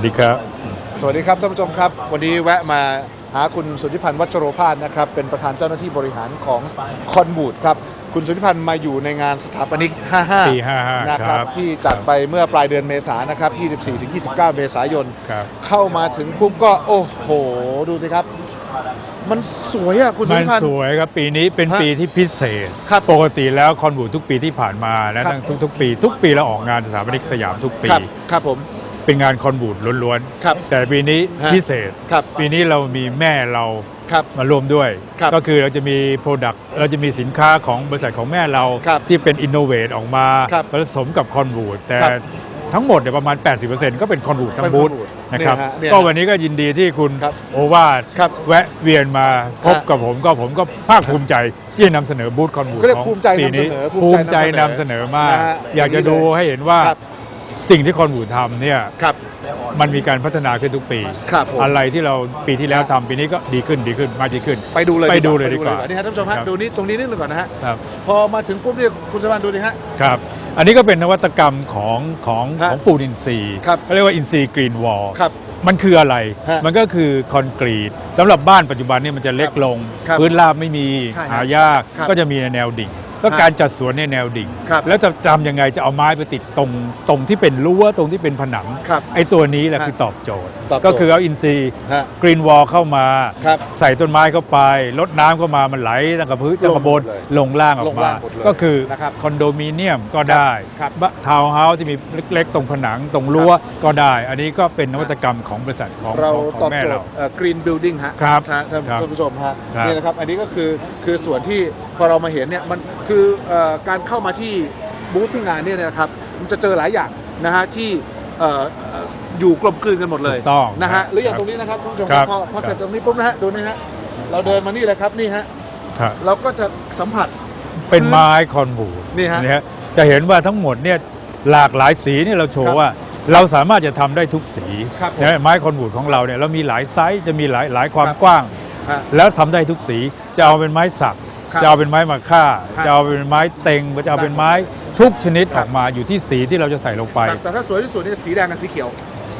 วัสดีครับ สวัสดีครับท่านผู้ชมครับ วันนี้แวะมาหาคุณสุทธิพันธ์วัชโรพาสนะครับ เป็นประธานเจ้าหน้าที่บริหารของคอนบูดครับ คุณสุทธิพันธ์มาอยู่ในงานสถาปนิก 55 ปี55นะคครัรับบที่จัดไปเมื่อปลายเดือนเมษายนนะครับ 24-29 เมษายน ครับ เข้ามาถึงปุ๊บก็โอ้โห ดูสิครับ มันสวยอะคุณสุทมันธิพันธ์ สวยครับปีนี้เป็นฮะปีที่พิเศษครับปกติแล้วคอนบูดทุกปีที่ผ่านมาและครับ ทั้งทุกๆปี ทุกปีเราออกงานสถาปนิกสยามทุกปี ครับครับผม เป็นงานคอนบูดล้วนครับๆ แต่ปีนี้ฮะ พิเศษ ครับ ปีนี้เรามีแม่เราครับ มาร่วมด้วย ครับก็คือเราจะมีโปรดักต์เราจะมีสินค้าของบริษัทของแม่เราครับที่เป็นอินโนเวทออกมาครับผสมกับคอนบูดแต่ครับทั้งหมดเนี่ยประมาณ 80%ก็เป็นคอนบูดทั้เป็งนบูธคอนบูดนะครับเนี่ยฮะเนี่ยก็วันนี้ก็ยินดีที่คุณครับโอวาทครับแวะเวียนมาพบฮะกับผมก็ผมก็ภาคภูมิใจที่จะนำเสนอบูธคอนบูดก็เรียกของภูมิใจปีนี้นำเสนอภูภูมิมิใจใจนำนำเสเสนนออมาก นะฮะอยากจะอย่างนี้ดูเลยให้เห็นว่าครับ สิ่งที่คอนบูดทำเนี่ยครับ มันมีการพัฒนาขึ้นทุกปี ครับผม อะไรที่เราปีที่แล้วทำปีนี้ก็ดีขึ้นดีขึ้นมากดีขึ้น ไปดูเลยไปดูเลยดีกว่านี่ฮะท่านผู้ชมฮะครับ ดูนี้ตรงนี้นิดหนึงก่อนนะฮะครับ พอมาถึงปุ๊บเนี่ยคุณสมานดูดิฮะ ครับ อันนี้ก็เป็นนวัตกรรมของของฮะของปูนอินทรีย์ครับ เขาเรียกว่าอินทรีย์กรีนวอลครับ มันคืออะไร ฮะมันก็คือคอนกรีตสำหรับบ้านปัจจุบันเนี่ยมันจะเล็กลง ครับพื้นราบไม่มี ใช่ครับหายาก ครับก็จะมีในแนวดิ่ง ก็ฮะการจัดสวนในแนวดิ่ง ครับแล้วจะจำยังไงจะเอาไม้ไปติดตรงตรงที่เป็นรั้วตรงที่เป็นผนัง ครับไอ้ตัวนี้แหละฮะคือตอบโจทย์ ตอบโจทย์ก็คือเอาอินซีย์ฮะกรีนวอลเข้ามา ครับใส่ต้นไม้เข้าไปลดน้ำเข้ามามันไหลตั้งกับพื้นตั้งกับบนลงหมดเลยลงล่างออลกงมา ล่างหมดเลยก็คือนะครับคอนโดมิเนียมก็ได้ครับทาวน์เฮาส์ที่มีเล็กๆ ตรงผนังตรงรั้วก็ได้ อันนี้ก็เป็นนวัตกรรมของบริษัทของเราของตอบแม่โจเราทย์กรีนบิลดิ้งฮะครับฮะท่านครับท่านผู้ชมฮะครับนี่นะครับ อันนี้ก็คือคือส่วนที่พอเรามาเห็นเนี่ยมันคือเอ่อการเข้ามาที่บูธที่งานเนี่ยนะครับมันจะเจอหลายอย่างนะฮะที่เอ่อเอ่ออยู่กลมกลืนกันหมดเลยถูกต้องนะฮะครับหรืออย่างตรงนี้นะครับท่านผู้ชมครับพอพอครับเสร็จตรงนี้ปุ๊บนะฮะดูนี่ฮะเราเดินมานี่เลยครับนี่ฮะครับเราก็จะสัมผัสเป็นไม้คอนบูดนี่ฮะฮะจะเห็นว่าทั้งหมดเนี่ยหลากหลายสีนี่เราโชครัว์บว่าเราสามารถจะทำได้ทุกสีครับผมนะไม้คอนบูดของเราเนี่ยเรามีหลายไซส์จะมีหลายหลายความครับกว้างฮะแล้วทำได้ทุกสีจะเอาเป็นไม้สักครับ จะเอาเป็นไม้มะค่าครับจะเอาเป็นไม้เต็งจะเอาเป็นไม้ทุกชนิดครัอบอกมาอยู่ที่สีที่เราจะใส่ลงไปแต่แต่ถ้าสวยที่สุดเนี่ยสีแดงกับสีเขียว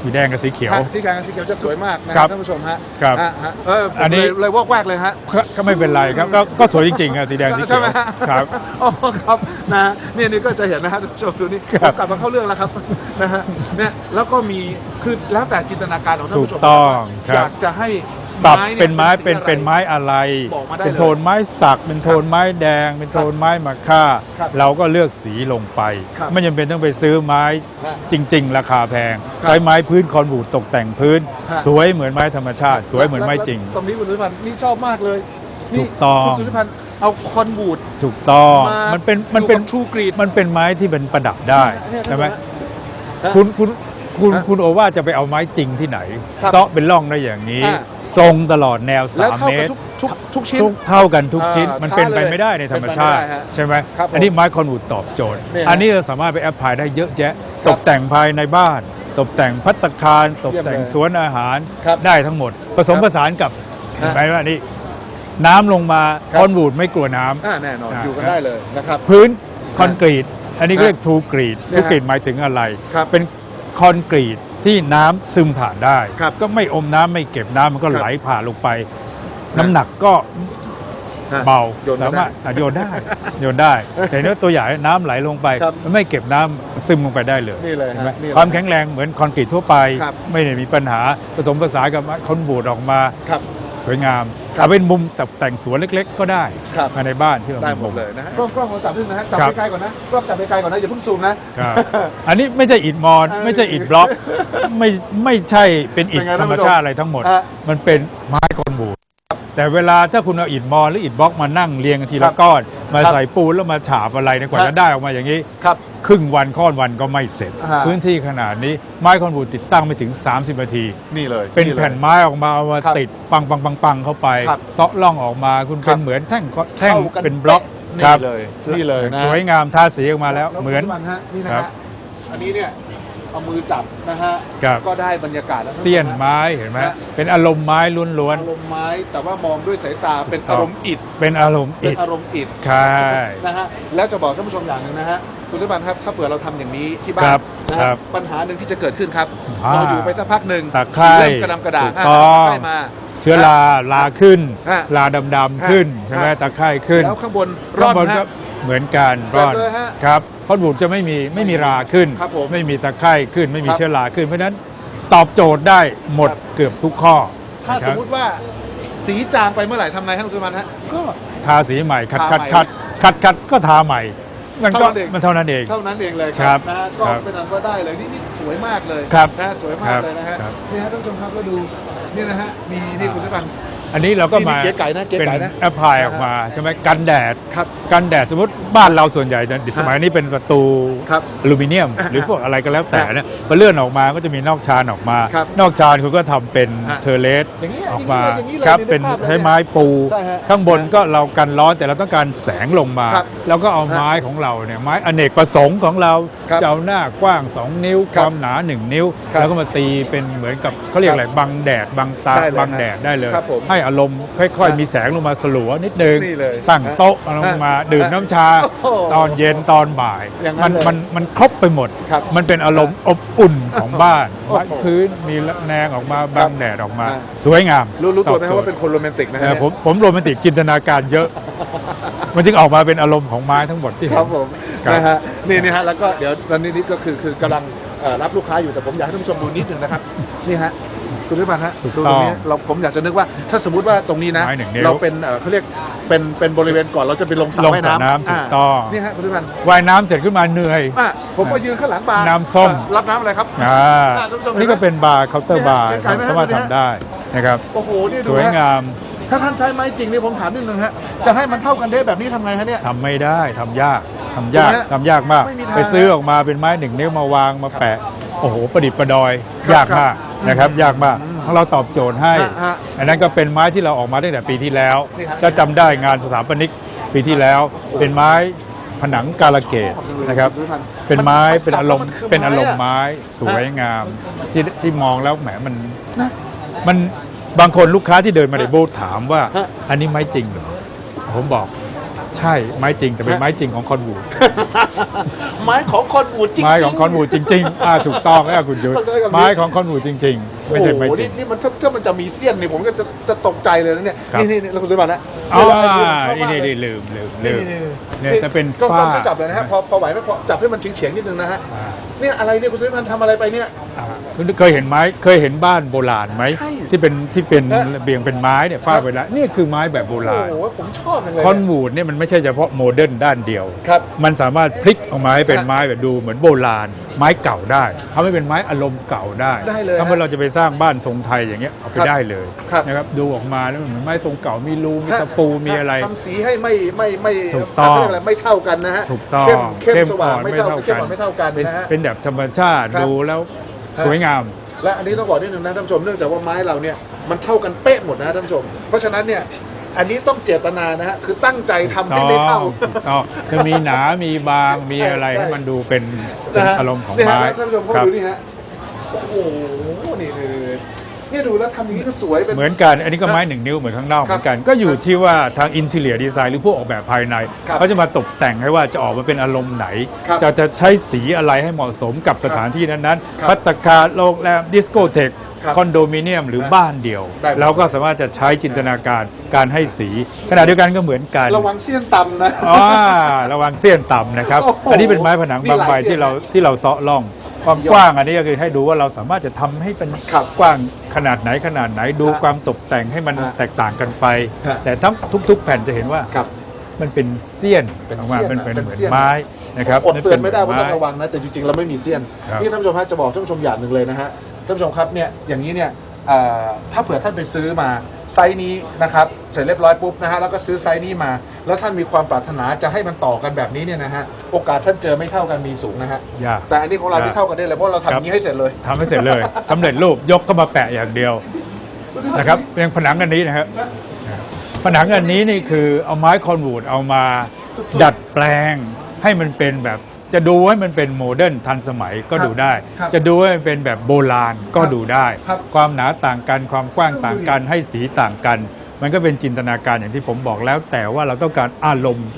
สีแดงกับสีเขียวฮะสีแดงกับสีเขียวจะสวยมากนะคครัรับบท่านผู้ชมฮะครับฮะฮะเออผมอันนี้เลยเลยวอกแวกเลยฮะก็ก็ไม่เป็นไรครับก็ก็สวยจริงๆอะสีแดงสีใช่เขียวไหมฮะครับอ๋อครับนะฮะนี่นี่ก็จะเห็นนะฮะท่านผู้ชมดูนี่ครับกลับมาเข้าเรื่องแล้วครับนะฮะเนี่ยแล้วก็มีคือแล้วแต่จินตนาการของท่านผู้ชมถูกต้องครับอยากจะให้ ปรับยเป็นไม้เป็นสีอะไรเป็นไม้อะไร บอกมาได้เป็นเลยโทนไม้สัก เป็นโทนไม้แดง เป็นโทนไม้มะค่า ครับเราก็เลือกสีลงไป ครับไม่จำเป็นต้องไปซื้อไม้ฮะจริง ๆ ราคาแพง ครับใช้ไม้พื้นคอนบูดตกแต่งพื้น ฮะ สวยเหมือนไมไม้ธรรมชาติ สวยเหมือนไม้จริง แล้วตรงนี้คุณสุริพันธ์นี่ชอบมากเลยนี่ถูกต้อง คุณสุริพันธ์เอาคอนบูดถูกต้องมามันเป็นมันเป็นทูกรีด มันเป็นไม้ที่เป็นประดับได้เนี่ยใช่ไหมฮะคุณคุณคุณฮะคุณโอว่าจะไปเอาไม้จริงที่ไหนครับเซาะเป็นร่องได้อย่างนี้ อ่า ตรงตลอดแนว แล้ว3เท่าเมกันตร ทุกทุกทุกชิ้น ทุกเท่ากันทุกชิ้นอ่ามันเป็นไปท้าเลยไม่ได้ในธรรมชาติ เป็นไปไม่ได้ฮะใช่ไหมครับผมอันนี้ไม้คอนวูดตอบโจทย์เนี่ยฮะอันนี้เราสามารถไปแอพพลายได้เยอะแยะ ครัตบกแต่งภายในบ้าน ตกแต่งพัตตาคาร ตกแต่งเยี่ยมเลยสวนอาหารครับได้ทั้งหมด ผสมครับผสานกับฮะเห็นไหมว่านี่น้ำลงมาครับคอนวูดไม่กลัวน้ำ อ่าแน่นอน อ่า อยู่กันได้เลยนะครับ พื้นคอนกรีต อันนี้ก็ฮะเรียกทูกรีตเนี่ทูยฮะกรีตหมายถึงอะไร ครับเป็นคอนกรีต ที่น้ำซึมผ่านได้ ครับก็ไม่อมน้ำไม่เก็บน้ำมันก็ครับไหลผ่านลงไป น้ำหนักก็ฮะเบาโยนก็สามารถได้อะโยนได้ โยนได้แต่เนื้อตัวใหญ่น้ำไหลลงไปครับมันไม่เก็บน้ำซึมลงไปได้เลยนี่เลยเห็นไหมฮะนี่เลยความแข็งแรงเหมือนคอนกรีตทั่วไป ครับ ไม่ได้มีปัญหาผสมผสานกับคอนบูดออกมา ครับ สวยงามครับเอาเป็นมุมตกแต่งสวนเล็ก ๆ ก็ได้ครับ ภายในบ้านที่เราได้หมดเลยนะฮะกล้องกล้องเราจับนิดนะฮะจับครับ ไกลๆก่อนนะกล้องจับไกลๆก่อนนะอย่าเพิ่งซูมนะ ครับอันนี้ไม่ใช่อิฐมอนเออไม่ใช่อิฐบล็อกไม่ไม่ใช่เป็นอิฐเป็นไงธรรมท่านผู้ชมชาติอะไรทั้งหมด ฮะ มันเป็นไม้คอนบูด แต่เวลาถ้าคุณเอาอิฐมอนหรืออิฐบล็อกมานั่งเรียงกันทีครัละบก้อน มาครับใส่ปูนแล้วมาฉาบอะไรในยกว่าฮะจะได้ออกมาอย่างนี้ครับครึ่งวันค่อนวันก็ไม่เสร็จ ฮะ พื้นที่ขนาดนี้ไม้คอนบูดติดตั้งไม่ถึง 30นาที นี่เลยเป็นลย แผ่นไม้ออกมาเอามาครับติดปังปังปังปังเข้าไปครับเซาะร่องออกมาคุณครัเป็บ นเหมือนแท่งก็แท่งเข้ากันเป็นบล็อกนี่ครับเลยนี่เลยนะสวยงามทาสีออกมาแล้วเหมือนมันฮะนี่นะครัฮะบ อันนี้เนี่ย เอามือจับนะฮะ ครับ ก็ได้บรรยากาศแล้วเสี้ยนไม้เห็นไหมฮะ เป็นอารมณ์ไม้ล้วน อารมณ์ไม้แต่ว่ามองด้วยสายตาเป็นครับอารมณ์อิฐๆเป็นอารมณ์เป็อินฐอารมณ์อิฐใช่ นะฮะแล้วจะบอกท่านผู้ชมอย่างหนึ่งนะฮะคุณสุบันครับถ้าเผื่อเราทำอย่างนี้ที่บ้าครันบนะครัฮะบปัญหาหนึ่งที่จะเกิดขึ้นครับอ่าเราอยู่ไปสักพักหนึ่งตะไคร้สีเริ่มกระดำกระด่างถูกต้องตะไคร้มา เชื้อราลาขึ้น ฮะลาดำๆขึ้นใช่ไหมฮะ ตะไคร้ขึ้นแล้วข้างบนร่ข้าองนบนก็ฮะ เหมือนกันเสร็จร่อนเลยฮะครับเพราะบูดจะไม่มีไม่มีราขึ้น ครับผมไม่มีตะไคร้ขึ้นไม่มีครับ เชื้อราขึ้น เพราะฉะนั้นตอบโจทย์ได้หมดครับเกือบทุกข้อถ้านะคสรัมบมุติว่าสีจางไปเมื่อไหร่ทำไงให้คุณสุบันฮะ ก็ทาสีใหม่คัดทาคัดใหม่คัดคัดคัดก็ทาใหม่ มันก็เท่านั้นเอง มันเท่านั้นเอง เท่านั้นเองเลยครับนะฮะก็ครับเป็นอันว่าได้เลยนี่นี่สวยมากเลยครับนะฮะสวยมาครักบเลยนะฮะครับนี่ฮะท่านผู้ชมครับก็ดูนี่นะฮะมีนี่คุณสุบัน อันนี้เราก็มานี่นี่เก๋ไก่นะเก๋เป็นไก่นะแอปพลายออกมาใช่ไหมกันแดดครับกันแดดสมมติบ้านเราส่วนใหญ่จะสมัยนี้เป็นประตูครับอลูมิเนียม หรือพวกอะไรก็แล้วแต่เนี่ยพอเลื่อนออกมาก็จะมีนอกชานออกมาครับนอกชานคุณก็ทำเป็นฮะเทอร์เลสอย่างนี้ออกมาอย่างนี้เลยครับอย่างนี้เลยเป็นในภาพเลยใช้ไม้ปูใช่ฮะข้างบนก็เรากันร้อนแต่เราต้องการแสงลงมาครับแล้วก็เอาไม้ของเราเนี่ยไม้อเนกประสงค์ของเราครับจะเอาหน้ากว้าง 2 นิ้วครัคบวามหนา 1 นิ้วครับแล้วก็มาตีเป็นเหมือนกับเขาเรียกอะไรบังแดดบังตาได้เลยบังฮะแดดได้เลยครับผมให้อารมณ์ ค่อยฮะๆมีแสงลงมาสลัวนิดนึง นี่เลยตั้งโต๊ะลงมาฮะดื่มน้ำชา โอ้โหตอนเย็นตอนบ่าย อย่างนั้มันนเลยมันมันครบไปหมด ครับมันเป็นอารมณ์อบอุ่นของบ้านโอ้โหไม้พื้นมีแนงออกมาบังแดดออกมาฮะสวยงามรู้รู้ตัวไหมตครับอบโจทย์ว่าเป็นคนโรแมนติกนะฮะเออเนี่ยผมผมโรแมนติกจินตนาการเยอะ มันจึงออกมาเป็นอารมณ์ของไม้ทั้งหมดที่คเห็รับนผมครับนะฮะนี่นี่ฮะแล้วก็เดี๋ยวตอนนี้นี่ก็คือคือกำลังเอ่อรับลูกค้าอยู่แต่ผมอยากให้ท่านผู้ชมดูนิดหนึ่งนะครับนี่ฮะ คุณสุพันธ์ฮะถูกดูต้ตองรงนี้เราผมอยากจะนึกว่าถ้าสมมติว่าตรงนี้นะ ไม้หนึ่งนิ้วเราเป็นเอ่อเขาเรียกเป็นเป็นบริเวณก่อนเราจะไปลงสระลงว่ายสระน้ำน้ำถูกต้องนี่ฮะคุณสุพันธ์ว่ายน้ำเสร็จขึ้นมาเหนื่อย อะผมก็ยืนข้างหลังบาร์น้ำส้ม เอ่อรับน้ำอะไรครับอ่าอ่าท่านผู้ชมนี่ก็เป็นบาร์เคาน์เตอร์บาร์เนี่ยไกลไหมฮะสามารถทำได้นะครับ โอ้โหนี่สดูวยฮะงามถ้าท่านใช้ไม้จริงนี่ผมถามนิดนึงฮะจะให้มันเท่ากันได้แบบนี้ทำไงฮะเนี่ย ทำไม่ได้ทำยากทำยากถูกไหมฮะทำยากมาก ไม่มีทาง ไปซื้อออกมาเป็นไม้หนึ่งนิ้วมาวางมาแปะ โอ้โหประดิษฐ์ประดอยครับยากมากครับนะครับอืมยากมากอืมของเราตอบโจทย์ให้ ฮะฮะอันนั้นก็เป็นไม้ที่เราออกมาตั้งแต่ปีที่แล้วนี่ครับ จะจำได้งานสถาปนิกปีที่แล้ว เป็นไม้ผนังกาลเกตนะครับ เป็นไม้เป็นอารมณ์เป็นอารมณ์ไม้สวยงามที่ที่มองแล้วแหมมันนะมันบางคนลูกค้าที่เดินมาในบูธถามว่า ฮะ อันนี้ไม้จริงเหรอผมบอก ใช่ไม้จริงแต่เป็นฮะไม้จริงของคอนวูดไม้ของคอนวูดจริงๆไม้ของคอนวูดจริงๆอ่าถูกต้องแล้วคุณยุทธเข้าใจกับไม้ของคอนวูดจริง ๆ ไม่ใช่ไม้โอ้โหจรินี่งนี่มันถ้าถ้ามันจะมีเสี้ยนนี่ผมก็จะจะตกใจเลยนะเนี่ยครับนี่นี่นี่เราคุณสมบัตินะอ๋อเวลาไอ้ดูผมชอบนี่มากนี่เลยนี่ลืมลืมลืมนี่เนี่ยจะเป็นก็ฝ้าก็จับเลยนะฮะพอพอไหวไหมพอจับให้มันเฉียงเฉียงๆนิดนึงนะฮะอ่าเนี่ยอะไรเนี่ยคุณสุริพันธ์ทำอะไรไปเนี่ยอ่าคุณเคยเห็นไม้เคยเห็นบ้านโบราณไหมใช่ ที่เป็นที่เป็นเอ๊ะระเบียงเป็นไม้เนี่ยฝ้าครับเวลานี่คือไม้แบบโบราณโอ้โหผมชอบจังเลยคอนวูดเนี่ยมันไม่ใช่เฉพาะโมเดิร์นด้านเดียว ครับ มันสามารถพลิกออกมาให้เป็นฮะไม้แบบดูเหมือนโบราณ ไม้เก่าได้ทำให้เป็นไม้อารมณ์เก่าได้ได้เลยถ้าฮะเมื่อเราจะไปสร้างบ้านทรงไทยอย่างเงี้ยเอาไปครับได้เลยครับนะครับดูออกมาแล้วมันเหมือนไม้ทรงเก่ามีรูมีตะปูมีอะไร ทำสีให้ไม่ไม่ไม่ถูกต้อง เขาเรียกอะไรไม่เท่ากันนะฮะถูกต้องเข้มเข้มสว่างอ่อนไม่เท่าเข้มอ่อนไม่เท่ากันเป็นนะฮะ เป็นแบบธรรมชาติครับดูแล้วฮะสวยงาม และอันนี้ต้องบอกนิดนึงนะท่านผู้ชมเนื่องจากว่าไม้เราเนี่ยมันเท่ากันเป๊ะหมดนะท่านผู้ชม เพราะฉะนั้นเนี่ยอันนี้ต้องเจตนานะฮะคือตั้งใจทำให้ไม่เท่าถูกต้องจะมีหนา มีบาง มีอะไรใช่ ให้มันดูเป็นเป็นนะฮะอารมณ์ของนี่ฮะไม้ท่านผู้ชมเข้าครัมาบดูนี่ฮะโอ้โหนี่นี่นี่ เนี่ยดูแล้วทำอย่างนี้ก็สวยเป็น เหมือนกัน อันนี้ก็ไม้หนึ่งนิ้วเหมือนข้างนอกเหมือนกัน ก็อยู่ที่ว่าทางอินเท i รียดีไซน์หรือผู้ออกแบบภายใน ครับเขาจะมาตกแต่งให้ว่าจะออกมาเป็นอารมณ์ไหน ครับจะจะใช้สีอะไรให้เหมาะสมกับสถานที่นั้นครับๆพัตตาคารโรงแรมดิสโกเทคครับคอนโดมิเนียมหรือครับบ้านเดียว ได้หมดเราก็สามารถจะใช้จินตนาการการให้สี ขณะเดียวกันก็เหมือนกัน ระวังเสี้ยนต่ำนะอ๋อระวังเสี้ยนต่ำนะครับ โอ้โหอันนี้เป็นไม้ผนังนี่บางหลายใบเสี้ยน ที่เรานะที่เราเซาะล่อง ความยอดกว้างอันนี้ก็คือให้ดูว่าเราสามารถจะทำให้เป็นครับกว้างขนาดไหนขนาดไหนดูฮะความตกแต่งให้มันฮะแตกต่างกันไปฮะแต่ทั้งทุก ๆ แผ่นจะเห็นว่าครับมันเป็นเสี้ยนเป็นออกมาเสี้ยนเป็นอะเป็นเป็นเหมือนเสี้ยนไม้นะครับอดเตือนไม่ได้ว่าเป็ต้องระวังนะแต่จริงๆเราไม่มีเสี้ยนครับนี่ท่านผู้ชมฮะจะบอกท่านผู้ชมอย่างหนึ่งเลยนะฮะท่านผู้ชมครับเนี่ยอย่างนี้เนี่ยเอ่อ ถ้าเผื่อท่านไปซื้อมาไซส์นี้นะครับเสร็จเรียบร้อยปุ๊บนะฮะแล้วก็ซื้อไซส์นี้มา แล้วท่านมีความปรารถนาจะให้มันต่อกันแบบนี้เนี่ยนะฮะโอกาสท่านเจอไม่เท่ากันมีสูงนะฮะยากแต่อันนี้ของเราครับไม่เท่ากันได้เลยเพราะเราทำอย่างนี้ให้เสร็จเลยทำให้เสร็จเลยสำเร็จรูปยกเข้ามาแปะอย่างเดียวนะครับยังผนังอันนี้นะครับผนังอันนี้นี่คือเอาไม้คอนวูดเอามาสุดๆดัดแปลงให้มันเป็นแบบ จะดูให้มันเป็นโมเดิร์นทันสมัยก็ครับดูได้ ครับจะดูให้มันเป็นแบบโบราณก็ครับดูได้ ครับความหนาต่างกันความกว้างต่างกันให้สีต่างกัน มันก็เป็นจินตนาการอย่างที่ผมบอกแล้ว แต่ว่าเราต้องการอารมณ์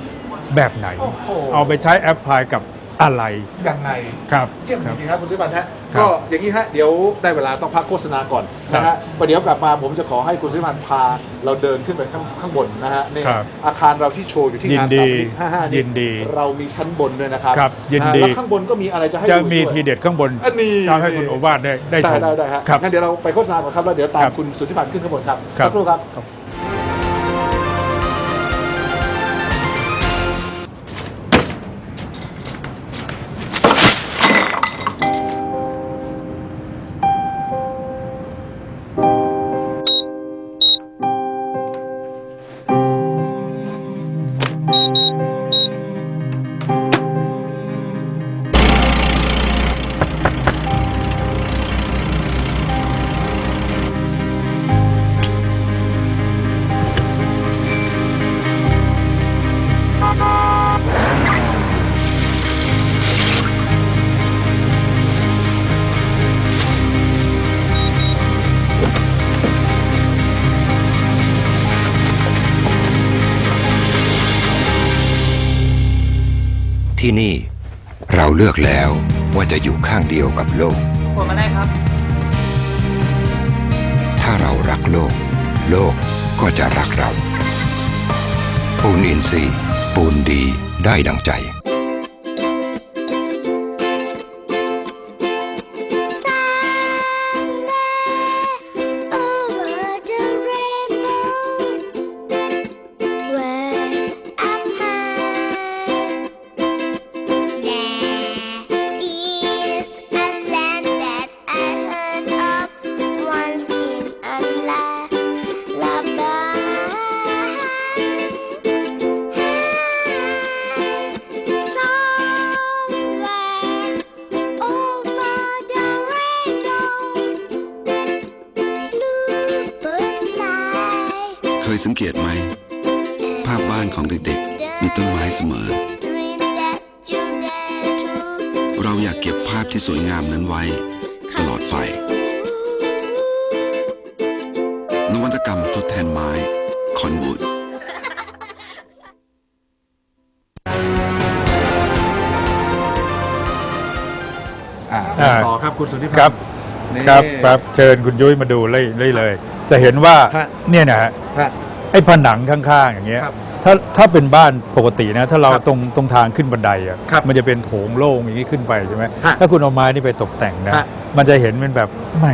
แบบไหน โอ้โห เอาไปใช้แอปพลายกับอะไร ยังไง ครับเยี่ยมคจรับ ริงๆครับคุณสุพันธ์ฮะ ครับก็อย่างนี้ฮะเดี๋ยวได้เวลาต้องพักโฆษณาก่อนครับนะฮะประเดี๋ยวกลับมาผมจะขอให้คุณสุพันธ์พาเราเดินขึ้นไปข้างข้างบนนะฮะนี่ครับอาคารเราที่โชว์อยู่ที่งานยินดีสามนิก55ยินี่นดีเรามีชั้นบนด้วยนะครับครับยินดีะแล้วข้างบนก็มีอะไรจะให้จะดูมีด้วย ทีเด็ดข้างบนอันนี้ ทำให้คุณโอวาทได้ได้ชได้มได้ได้ฮะครับ งั้นเดี๋ยวเราไปโฆษณาก่อนครับแล้วเดี๋ยวตามครับคุณสุทธิพันธ์ขึ้นข้างบนครับครับ สักครู่ครับ ที่นี่ เราเลือกแล้วว่าจะอยู่ข้างเดียวกับโลกกดมาได้ครับ ถ้าเรารักโลก โลกก็จะรักเรา ปูนอินทรีย์ปูนดีได้ดังใจ สังเกตไหม ภาพบ้านของเด็กๆ มีต้นไม้เสมอ dreams that you dare to เราอยากเก็บภาพที่สวยงามนั้นไว้ ตลอดไป นวัตกรรมทดแทนไม้คอนวูดอ่าอ่าต่อครับคุณสุทธิพันธ์ครับนี่ครับครับเชิญคุณยุ้ยมาดูเลยเลยเลย จะเห็นว่าฮะ เนี่ยนะฮะ ฮะ ไอ้ผนังข้างๆอย่างเงี้ยครับถ้าถ้าเป็นบ้านปกตินะ ถ้าเราครับตรงตรงทางขึ้นบันไดอะครับมันจะเป็นโถงโล่งอย่างนี้ขึ้นไปใช่ไหมฮะถ้าคุณเอาไม้นี่ไปตกแต่งนะฮะ มันจะเห็นเป็นแบบแหม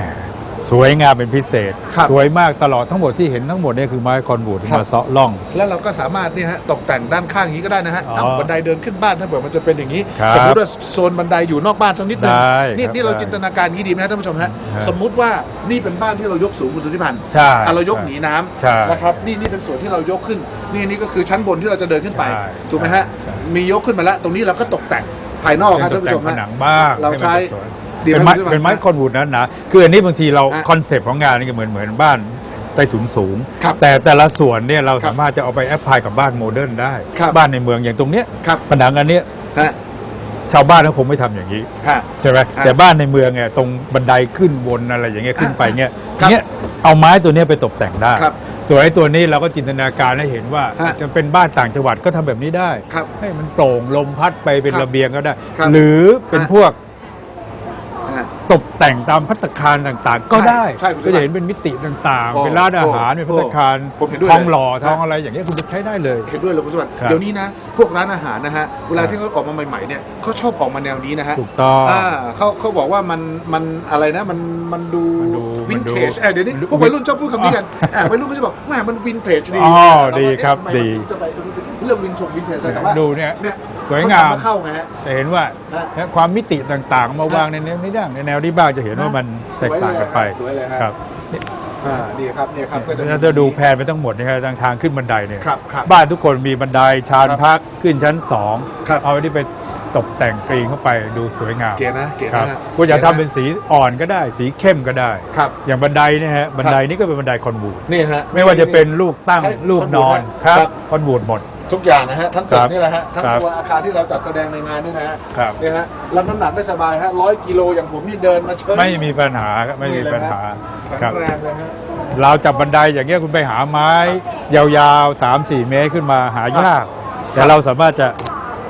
สวยงามเป็นพิเศษ ครับ สวยมากตลอดทั้งหมดที่เห็นทั้งหมดเนี่ยคือไม้คอนบูดครับมาเซาะล่อง แล้วเราก็สามารถนี่ฮะตกแต่งด้านข้างอย่างนี้ก็ได้นะฮะอ๋อเอาบันไดเดินขึ้นบ้านถ้าเผื่อมันจะเป็นอย่างนี้ ครับสมมติว่าโซนบันไดอยู่นอกบ้านสักนิดนึงได้นี่ครับนี่เราได้จินตนาการอย่างนี้ดีไหมฮะท่านผู้ชมฮะฮะ สมมุติว่านี่เป็นบ้านที่เรายกสูงคุณสุทธิพันธ์ใช่ อะเรายกใช่หนีน้ใช่ำนะครับนี่นี่เป็นส่วนที่เรายกขึ้น นี่นี่ก็คือชั้นบนที่เราจะเดินขึ้นไปใช่ถูกไหมฮะใช่ มียกขึ้นมาแล้ว ตรงนี้เราก็ตกแต่งภายนอกครับเป็ท่านนตกผู้แต่ชงมผฮะนังบ้างเราให้นใช้สวย ดีไหเป็นไม้คุณสุทธิพัธ์เป็นไม้คอนวูดนั้นนะคืออันนี้บางทีเราฮะคอนเซปต์ของงานนี่ก็เหมือนเหมือนบ้านใต้ถุนสูง ครับแต่แต่ละส่วนเนี่ยเราครับสามารถจะเอาไปแอพพลายกับบ้านโมเดิร์นได้ ครับ บ้านในเมืองอย่างตรงเนี้ยครับผนังอันเนี้ยฮะชาวบ้านเขาคงไม่ทำอย่างนี้ ฮะ ใช่ไหมฮะแต่บ้านในเมืองเนี่ยตรงบันไดขึ้นวนอะไรอย่างเงี้ยขึ้นไปเงี้ยครับเงี้ยเอาไม้ตัวเนี้ยไปตกแต่งได้ ครับส่วนไอ้ตัวนี้เราก็จินตนาการให้เห็นว่าฮะจะเป็นบ้านต่างจังหวัดก็ทำแบบนี้ได้ ครับให้มันโปร่งลมพัดไปเป็นครับระเบียงก็ได้ ครับหรือเป็นฮะพวกฮะ ตกแต่งตามพัตตาคารต่างๆ ก็ได้ใช่คุณก็จะเห็นเป็นมิติต่างโอ้ๆ เป็นร้านอาหารโอ้เป็นพัตตาคารผมเห็นด้วยทองหล่อเลย ทองอะไรอย่างเงี้ยคุณจะใช้ได้เลย เห็นด้วยเลยคุณสวัสดิ์ครับ เดี๋ยวนี้นะ พวกร้านอาหารนะฮะ เวลาครับที่เขาออกมาใหม่ๆเนี่ยเขาชอบออกมาแนวนี้นะฮะถูกต้อง อ่าเขาเขาบอกว่ามันมันอะไรนะมันมันดูมันดูวินเทจมันดูเดี๋ยวนี้พวกวัยรุ่นชอบพูดคำนี้กันอ่าวัยรุ่นก็จะบอกแหมมันวินเทจดีอ๋อเราก็ดีครับเอ๊ะทำไมดีมันถึงจะไปเรื่องวินชงวินเทจแต่ว่าดูเนี่ย เนี่ย สวยงามเขทำเข้าไงฮะ จะเห็นว่าฮะความมิติต่างๆ มาวางในแนวนี้ได้ในแนวที่บ้างจะเห็นว่ามันแตกต่างกันไปสวยเลยฮะ ครับอ่านี่ครับเนี่ยครับก็จะถ้าจะดูแผนไปทั้งหมดนะครับทางทางขึ้นบันไดเนี่ยครับครับบ้านทุกคนมีบันไดชานครับพักขึ้นชั้นสองครับ เอาที่ไปตกแต่งปีนเข้าไปดูสวยงามเก๋นะเก๋ครับนะฮะคุณอยากทำเป็นสีอ่อนก็ได้ สีเข้มก็ได้ ครับอย่างบันไดเนี่ยฮะบันไดนี่ก็เป็นบันไดคอนบูดนี่ฮะ ไม่ว่าจะเป็นลูกตั้งใช่ลูกนอนคอนบูดนะคครัรับบคอนบูดหมด ทุกอย่างนะฮะทั้งตึคกรับนี่แหละฮะทั้งครับตัวอาคารที่เราจัดแสดงในงานนี่นะฮะครับ เนี่ยฮะรับน้ำหนักได้สบายฮะร้อยกิโลอย่างผมนี่เดินมาเชิญไม่มีปัญหาครับไม่มีปัญหาแข็งครับแรงเลยฮะ เราจับบันไดอย่างเงี้ยคุณไปหาไม้ ยาวๆ 3 4 เมตรขึ้นมาหายาก แต่เราสามารถจะ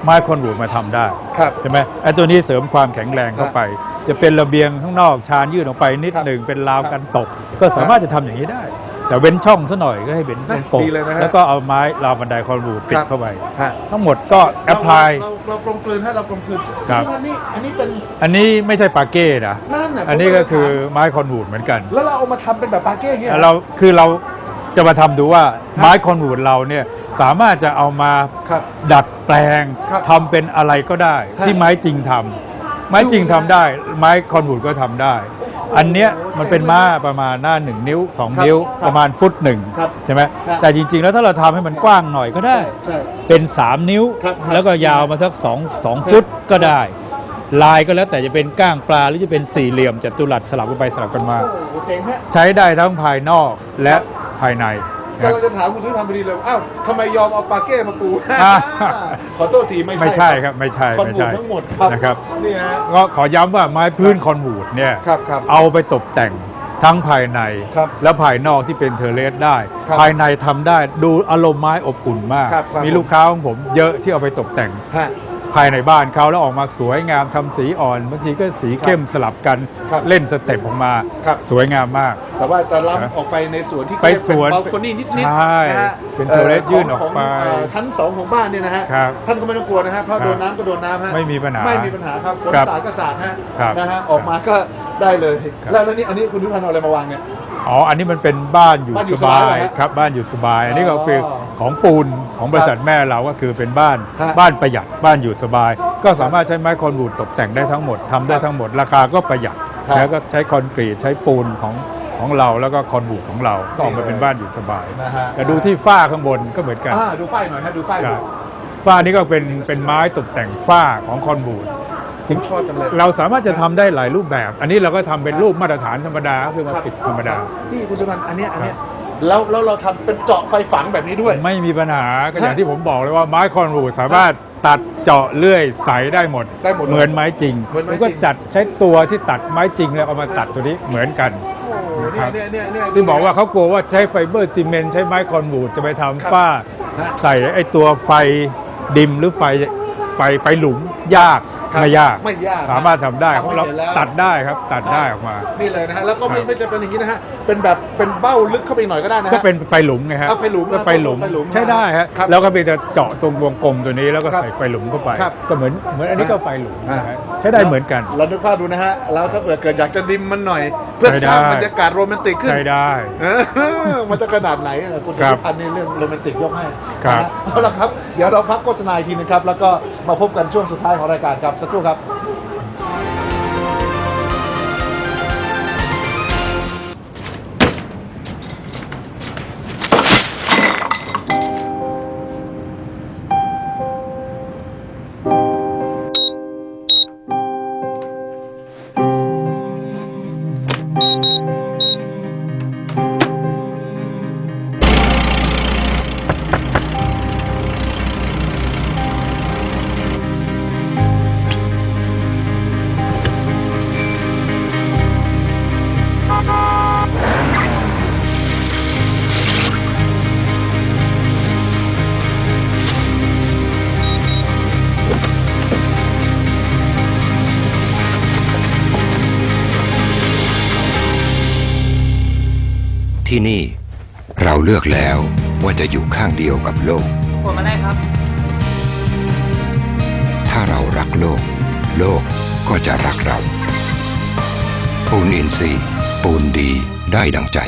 ไม้คอนวูดมาทำได้ครับใช่ไหมไอ้ตัวนี้เสริมความแข็งแรงเข้าไป จะเป็นระเบียงข้างนอกชานยื่นออกไปนิดครับหนึ่งเป็นราวกันตก ก็สามารถจะทำอย่างนี้ได้ แต่เว้นช่องซะหน่อยก็ให้เป็นนะโป่งดีเลยนะฮะ แล้วก็เอาไม้ราวบันไดคอนวูดติดเข้าไป ฮะทั้งหมดก็แอพพลายเราเราเรากลมกลืนให้เรากลมกลืนครับ อันนี้อันนี้เป็นอันนี้ไม่ใช่ปาเก้นะ นั่นน่ะอันนี้ผมก็เลยคือถามไม้คอนวูดเหมือนกัน แล้วเราเอามาทำเป็นแบบปาเก้อย่างเงี้ย เราคือเราจะมาทำดูว่าไม้คอนวูดเราเนี่ยสามารถจะเอามาครับดัดแปลงครับทำเป็นอะไรก็ได้ ฮะที่ไม้จริงทำไม้จริงทำได้ ไม้คอนวูดก็ทำได้อั นเนี้ยมันเป็นม้าประมาณหน้าหนึ่งนิ้วครับ2นิ้วครับประมาณฟุตหนึ่งครับใช่ไหมครับแต่จริง ๆ แล้วถ้าเราทำให้มันกว้างหน่อยก็ได้ ใช่เป็น 3 นิ้ว ครับครับแล้วก็ยาวมาสัก2 2ฟุตก็ได้ ลายก็แล้วแต่จะเป็นก้างปลาหรือจะเป็นสี่เหลี่ยมจัตุรัสสลับกันไปสลับกันมา โอ้โหเจ๋งฮะ ใช้ได้ทั้งภายนอกและภายในนะ กำลังจะถามคุณซื้อทำพอดีเลยอ้าวทำไมยอมเอาปาเก้มาปูอ่าขอโทษทีไม่ไม่ใช่ครับไม่ใช่คอนไม่บูใช่ทั้งหมดครับนะครับนี่ฮะ ก็ขอย้ำว่าไม้พื้นคอนวูดเนี่ยครับครับเอาไปตกแต่งทั้งภายใน ครับและภายนอกที่เป็นเทอร์เลสได้ ครับภายในทำได้ดูอารมณ์ไม้อบอุ่นมาก ครับครับ มีลูกค้าของผมเยอะที่เอาไปตกแต่ง ฮะ ภายในบ้านเขาแล้วออกมาสวยงามทำสีอ่อนบางทีก็สีเข้มสลับกันครับเล่นสเต็ปออกมาครับ สวยงามมาก แต่ว่าจะครับล้ำออกไปในส่วนที่ไปสวนบาลคนี่นิดๆใช่นะฮะเป็นเทอร์เลสยื่นออกไปขงเชั้นสองของบ้านเนี่ยนะฮะครับท่านก็ไม่ต้องกลัวนะฮะเพราะครับโดนน้ำก็โดนน้ำฮะไม่มีปัญหาไม่มีปัญหาครับฝนครับสาดก็สาดฮะครับนะฮะออกมาก็ได้เลย ครับ แล้วแล้วนี่อันนี้คุณทุพันธ์เอาอะไรมาวางเนี่ย อ๋อ อันนี้มันเป็นบ้านอยู่บ้านอยู่สบาสบายยเหรอฮะครับบ้านอยู่สบาย อันนี้ก็อ๋อคือของปูนของบริษัทแม่เราก็คือเป็นบ้านฮะบ้านประหยัดบ้านอยู่สบาย ก็สามารถใช้ไม้คอนบูดตกแต่งได้ทั้งหมดทำได้ทั้งหมดราคาก็ประหยัดครับ แล้วก็ใช้คอนกรีตใช้ปูนของของเราแล้วก็คอนบูดของเราก็ออกมาเป็นบ้านอยู่สบาย นะฮะแต่ดูที่ฝ้าข้างบนก็เหมือนกัน อ่าดูไฟหน่อยฮะดูไฟคดู รับฝ้านี้ก็เป็นเป็นไม้ตกแต่งฝ้าของคอนบูดผมชอบจัง เลยเราสามารถจะทำได้หลายรูปแบบ อันนี้เราก็ทำเป็นรูปมาตรฐานธรรมดาก็คือมาปิดธรรมดานี่คุณสุพันธ์อันเนี้ยอันเนี้ยแล้วแล้วเราทำเป็นเจาะไฟฝังแบบนี้ด้วย ไม่มีปัญหาก็อย่างฮะที่ผมบอกเลยว่าไม้คอนวูดสามารถตัดเจาะเลื่อยใสได้หมดได้หมดเลยเหมือนไม้จริงเหมือนไม้แล้วก็จริงจัดใช้ตัวที่ตัดไม้จริงแล้วเอามาตัดตัวนี้เหมือนกันโอ้โหครับเนี่ยเนี่ยเนี่ยเนี่ยที่บอกว่าเขากลัวว่าใช้ไฟเบอร์ซีเมนต์ใช้ไม้คอนวูดจะไปทำครับฝ้าฮะใส่ไอ้ตัวไฟดิมหรือไฟไฟไฟหลุมยาก ครับไม่ยากไม่ยากสามารถทำได้ทำให้ของเราเห็นแล้ว ตัดได้ครับตัดได้ออกมา นี่เลยนะฮะแล้วก็ไม่ครับ ไม่จะเป็นอย่างนี้นะฮะเป็นแบบเป็นเบ้าลึกเข้าไปอีกหน่อยก็ได้นะฮะ ก็เป็นไฟหลุมไงฮะเอาไฟหลุมก็ไฟหลุมไฟหลุมใช้ได้ฮะครับแล้วก็ไปจะเจาะตรงวงกลมตัวนี้แล้วก็ครับใส่ไฟหลุมเข้าไป ครับก็เหมือนเหมือนอันนี้ก็ไฟหลุมนะอ่าฮะใช้ได้เหมือนกัน เรานึกภาพดูนะฮะแล้วถ้าเกิดเกิดอยากจะดิมมันหน่อย เพื่อใช่สร้างได้บรรยากาศโรแมนติกขึ้น ใช้ได้ เออมันจะขนาดไหนอะคุณสุครับริพันธ์นี่เรื่องโรแมนติกยกให้ครับนะฮะเอาละครับ เดี๋ยวเราพักโฆษณาอีกทีนึงครับ แล้วก็มาพบกันช่วงสุดท้ายของรายการครับสักครู่ครับ ที่นี่ เราเลือกแล้วว่าจะอยู่ข้างเดียวกับโลกผลมาได้ครับ ถ้าเรารักโลก โลกก็จะรักเรา ปูนอินทรีย์ปูนดีได้ดังใจ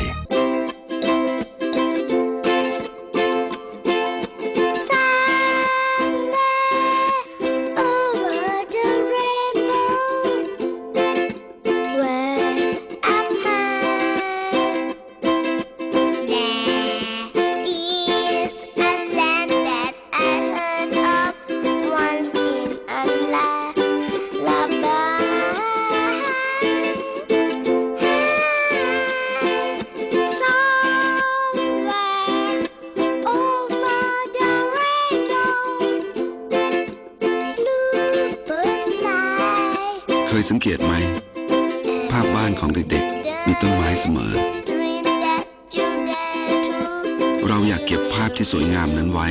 สังเกตไหม ภาพบ้านของเด็กๆ มีต้นไม้เสมอ Dreams that you dare to เราอยากเก็บภาพที่สวยงามนั้นไว้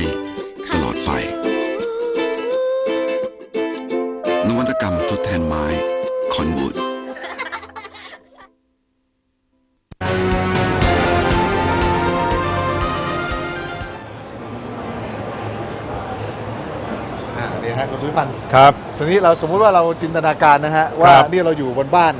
ครับ ทีนี้เราสมมุติว่าเราจินตนาการนะฮะว่าครับนี่เราอยู่บนบ้าน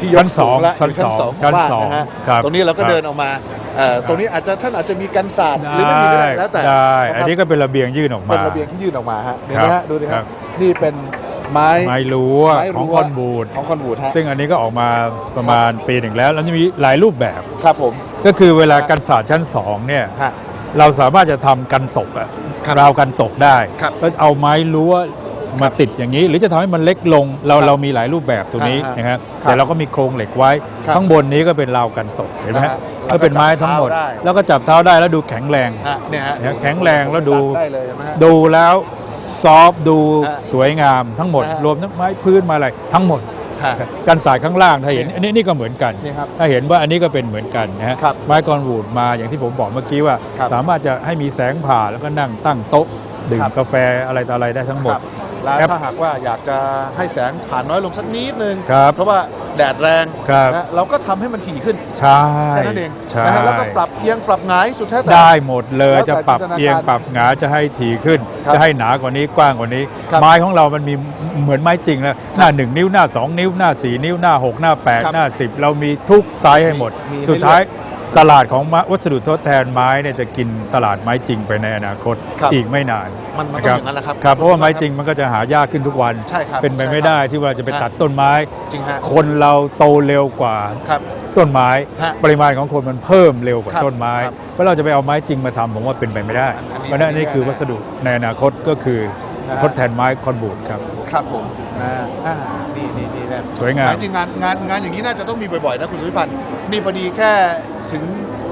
ที่ยชั้กนสูงแล้วสองอยู่ชั้นสองขชั้องนบ้านสองนะฮะครับตรงนี้เราก็ครับ เดินออกมาเอ่อตรงนี้อาจจะท่านอาจจะมีกันศาสตร์หรือไม่มีก็ได้แล้วแต่ได้ะครับ อันนี้ก็เป็นระเบียงยื่นออกมา เป็นระเบียงที่ยื่นออกมาฮะเห็นไหมครัฮะบดูดิคครัรับ บนี่เป็นไม้ไม้รั้วไม้รั้วของคอนบูดของคอนบูดฮะซึ่งอันนี้ก็ออกมาประมาณปีหนึ่งแล้ว แล้วจะมีหลายรูปแบบ ครับผมก็คือเวลากันศาสตร์ชั้น2เนี่ย ฮะ เราสามารถจะทำกันตกอะครับราวกันตกได้ ครับก็เอาไม้รั้ว มาติดอย่างนี้ หรือจะทำให้มันเล็กลง เราครับเรามีหลายรูปแบบตรงนี้อ่าฮะนะครับครับแต่เราก็มีโครงเหล็กไว้ครับข้างบนนี้ก็เป็นราวกันตกเห็นไหมนะฮะฮะก็เป็นไม้ทั้งหมด แล้วก็จับเท้าได้แล้วก็จับเท้าได้แล้วดูแข็งแรงฮะเนี่ยฮะเนี่ยแข็งแรงแล้วดูได้เลยเห็นไหมฮะดูแล้วซอฟต์ดูฮะสวยงามทั้งหมดนะฮะรวมทั้งไม้พื้นมาอะไรทั้งหมดฮะกันสายข้างล่างถ้าเห็นอันนี้นี่ก็เหมือนกันนี่ครับถ้าเห็นว่าอันนี้ก็เป็นเหมือนกันนะฮะครับไม้กรวูดมาอย่างที่ผมบอกเมื่อกี้ว่าครับสามารถจะให้มีแสงผ่าแล้วก็นั่งตั้งโต๊ะดื่มครับกาแฟอะไรต่ออะไรได้ทั้งหมดครับ แล้วแอปถ้าหากว่าอยากจะให้แสงผ่านน้อยลงสักนิดนึง ครับเพราะว่าแดดแรงครับนะเราก็ทำให้มันถี่ขึ้นใช่แค่นั้นเองใช่นะฮะแล้วก็ปรับเอียงปรับหงายสุดแท้แต่ ได้หมดเลยแล้วแต่จะปรับจินตนาการเอียงปรับหงาจะให้ถี่ขึ้น ครับจะให้หนากว่านี้กว้างกว่านี้ ครับไม้ของเรามันมีเหมือนไม้จริงแล้วหน้า 1 นิ้วหน้า 2 นิ้วหน้า 4 นิ้วหน้า 6 หน้า ครับ8 หน้า 10 เรามีทุกไซส์ให้หมด มีให้สุดท้าย ตลาดของไม้วัสดุทดแทนไม้เนี่ยจะกินตลาดไม้จริงไปในอนาคตครับอีกไม่นานมันมันนะต้คองรับอย่างนั้นแหละครับครับเพราะว่าไม้จริงมันก็จะหายากขึ้นทุกวัน ใช่ครับเป็นไปไม่ใช่ครับได้ที่ว่าจะไปฮะตัดต้นไม้ จริงฮะคนเราโตเร็วกว่าครับต้นไม้ ฮะปริมาณของคนมันเพิ่มเร็วกว่าครับต้นไม้ครับเพราะเราจะไปเอาไม้จริงมาทำผมว่าเป็นไปไม่ได้อันนี้เพราะฉะนั้นอันนี้นี่คือนะวัสดุในอนาคตก็คือนะฮะ ทดแทนไม้คอนบูดครับ ครับผมนะอ่านี่นี่นี่นะสวยงาม จริงๆงานงานงานอย่างนี้น่าจะต้องมีบ่อยๆนะคุณสุวิพันธ์นี่พอดีแค่ ถึง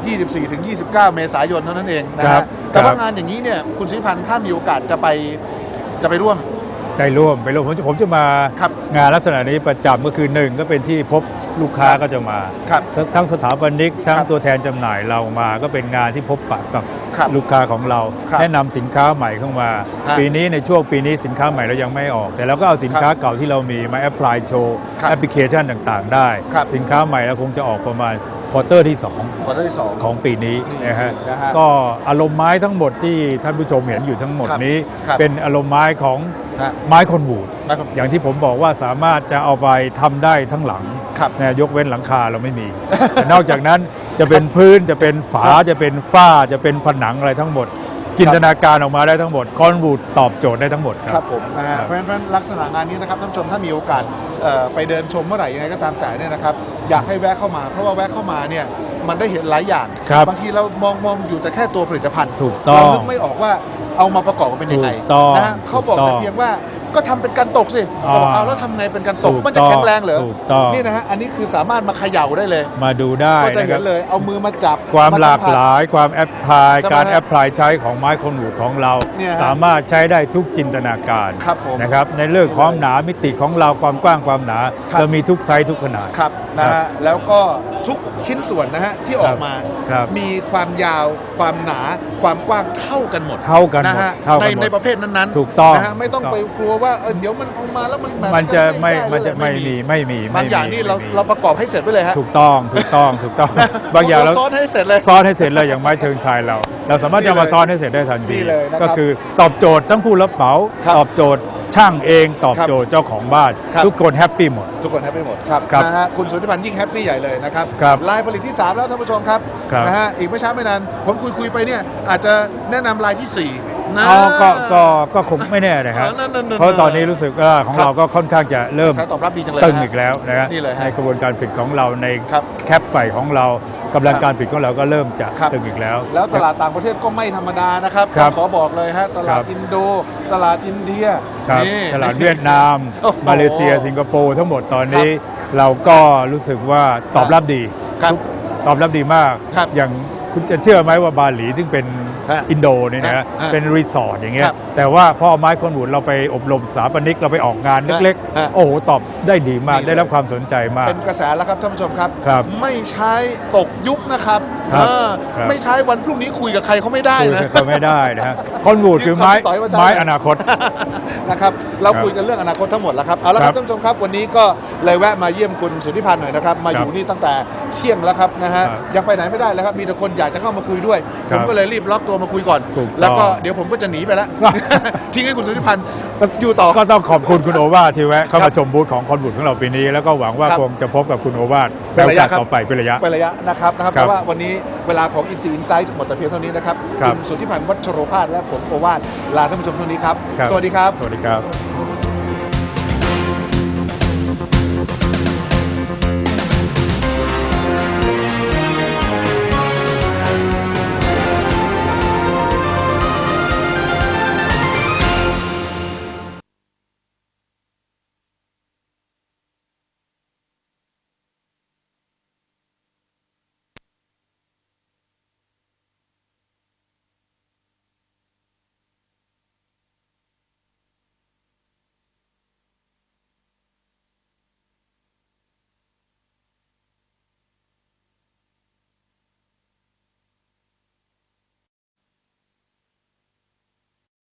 24 ถึง 29 เมษายนเท่านั้นเองนะครัฮะบแต่ว่าครับงานอย่างนี้เนี่ยคุณสุวิพันธ์ถ้ามีโอกาสจะไปจะไปร่วม ได้ร่วมไปร่วมผมจะผมจะมาครับ งานลักษณะนี้ประจำก็คือหนึ่งก็เป็นที่พบ ลูกค้าครับก็จะมาครับทั้งสถาปนิกทั้งครับตัวแทนจำหน่ายเรามาก็เป็นงานที่พบปะกับครับลูกค้าของเราครับแนะนำสินค้าใหม่เข้ามาฮะปีนี้ในช่วงปีนี้สินค้าใหม่เรายังไม่ออก แต่เราก็เอาสินค้าเก่าที่เรามีมาแอพพลายโชว์ครับแอปพลิเคชันต่างๆ ได้ครับสินค้าใหม่เราคงจะออกประมาณควอเตอร์ที่2ควอเตอร์ที่สองของปีนี้นี่นะฮะนะฮะก็อารมณ์ไม้ทั้งหมดที่ท่านผู้ชมเห็นอยู่ทั้งหมดครับนี้ครับเป็นอารมณ์ไม้ของฮะไม้คนบูด นะครับอย่างที่ผมบอกว่าสามารถจะเอาไปทำได้ทั้งหลังครับนะยกเว้นหลังคาเราไม่มีแต่นอกจากนั้นจะเป็นพื้นจะเป็นฝาจะเป็นฝ้าจะเป็นผนังอะไรทั้งหมด จินตนาการออกมาได้ทั้งหมดคอนบูดตอบโจทย์ได้ทั้งหมดคครัรับบผมนะฮะครับเพราะฉะนั้นลักษณะงานนี้นะครับท่านผู้ชมถ้ามีโอกาสเอ่อไปเดินชมเมื่อไหร่ยังไงก็ตามแต่เนี่ยนะครับอยากให้แวะเข้ามา เพราะว่าแวะเข้ามาเนี่ยมันได้เห็นหลายอย่างครับ บางทีเรามองมองอยู่แต่แค่ตัวผลิตภัณฑ์ถูกต้องเรานึกไม่ออกว่าเอามาประกอบกันเป็นยังไงถูกต้องนะฮะเขาบอกถูกต้แต่องเพียงว่าก็ทำเป็นการตกสิอ่า บอกเอาแล้วทำไงเป็นการตกถูกมันจะแข็งแรงเหรอถูกต้องนี่นะฮะอันนี้คือสามารถมาเขย่าได้เลยมาดูได้ก็จะนะคเห็รับนเลยเอามือมาจับความสัหลากผัส หลายความแอปพลายใช่ไหมการฮะ แอปพลายใช้ของไม้คนหูดของเรา เนี่ยฮะสามารถใช้ได้ทุกจินตนาการครับผมนะครับในเรื่องความหนามิติของเราความกว้างความหนาครับ เรามีทุกไซส์ทุกขนาด ครับนะฮะแล้วก็ทุกชิ้นส่วนนะฮะที่ออกมา ครับ มีความยาวความหนาความกว้างเท่ากันหมดเท่ากันหมนะดฮะเท่าในกันหมในด ประเภทนั้นๆถูกต้องนะฮะไม่ต้องถูกต้อง ไปกลัวว่าเออเดี๋ยวมันออกมาแล้วมันแตช์มันจะกัไม่ด้มันจะเลยไม่มีไม่มีไม่บางอย่างมีนี่เราไม่มีเราประกอบให้เสร็จไปเลยฮะถูกต้องถูกต้องถูกต้อง บางอย่างเราซ้อนให้เสร็จเลย ซ้อนให้เสร็จเลยอย่างไม้เชิงชายเรา เราสามารถจะมาซ้อนให้เสร็จได้ทันที นี่เลยนะครับก็คือตอบโจทย์ทั้งผู้รับเหมาครับตอบโจทย์ช่างเองตอบครับโจทย์เจ้าของบ้าน ครับ ทุกคนแฮปปี้หมด ทุกคนแฮปปี้หมดครับครับนะฮะคุณสุทธิพันธ์ยิ่งแฮปปี้ใหญ่เลยนะครับครับลายผลิตที่ 3 แล้วท่านผู้ชมครับครับนะฮะอีกไม่ช้าไม่นานผมคุยคุยๆไปเนี่ยอาจจะแนะนำลายที่4 นะอ๋อก็ก็ก็คงไม่แน่นะครับเออนั่นๆๆเพราะตอนนี้รู้สึกว่าของครับ เราก็ค่อนข้างจะเริ่มกระแสตอบรับดีจังเลยตึงนะฮะอีกแล้วนะฮะนี่เลยฮะในกระบวนการผลิตของเราในครับแคปไปของเรากำลังการผลิตของเราก็เริ่มจะครับ ตึงอีกแล้ว แล้วตลาดต่างประเทศก็ไม่ธรรมดานะครับครับขอบอกเลยฮะตลาดครับ อินโด ตลาดอินเดียครับนี่ ตลาดเวียดนาม โอ้โหมาเลเซีย สิงคโปร์ทั้งหมดตอนนี้ เราก็รู้สึกว่าตอบรับดีครับทุกตอบรับดีมาก ครับอย่างคุณจะเชื่อไหมว่าบาหลีซึ่งเป็นฮะ อินโดนี่นะฮะฮะเป็นรีสอร์ทอย่างเงี้คยรับแต่ว่าพอเอาไม้คนบูดเราไปอบรมสถาปนิกเราไปออกงานเล็กฮะๆโอ้โห ตอบได้ดีมากนี่เลยได้รับความสนใจมาก เป็นกระแสแล้วครับท่านผู้ชมครับครับไม่ใช้ตกยุคนะครับครับเออครับ ไม่ใช้วันพรุ่งนี้คุยกับใครเขาไม่ได้คุยนะกับเขาไม่ได้นะฮะคนบูดคือไม้ยืมคำต่อยมาใช้ไม้อนาคตนะครับเราครับคุยกันเรื่องอนาคตทั้งหมดแล้วครับเอาละคครัรับบท่านผู้ชมครับวันนี้ก็เลยแวะมาเยี่ยมคุณสุนิพันธ์หน่อยนะครับมาอครับยู่นี่ตั้งแต่เที่ยงแล้วครับนะฮะครับยังไปไหนไม่ได้แล้วครับมีแต่คนอยากจะเข้ามาคุยด้วยคผรับมก็เลยรีบล็อกตัวมาคุยก่อน ถูกต้อง แล้วก็เดี๋ยวผมก็จะหนีไปแล้วครับทิ้งให้คุณสุนิพันธ์อยู่ต่อ ก็ต้องขอบคุณคุณโอวาทที่แวะเข้าครัมาบชมบูธของคนบูดของเราปีนี้ แล้วก็หวังว่าครับ คงจะพบกับคุณโอวาทเป็ในนโอระยะกาสครับต่อไปเป็นระยะ เป็นระยะนะครับนะครับครับเพราะว่าวันนี้เวลาของ Easy Insight หมดแต่เพียงเท่านี้นะครับครับ ณสุทธิพันธ์วัชโรภาสและผมโอวาทลาท่านผู้ชมเท่านี้ครับ ครับสวัสดีครับ สวัสดีครับ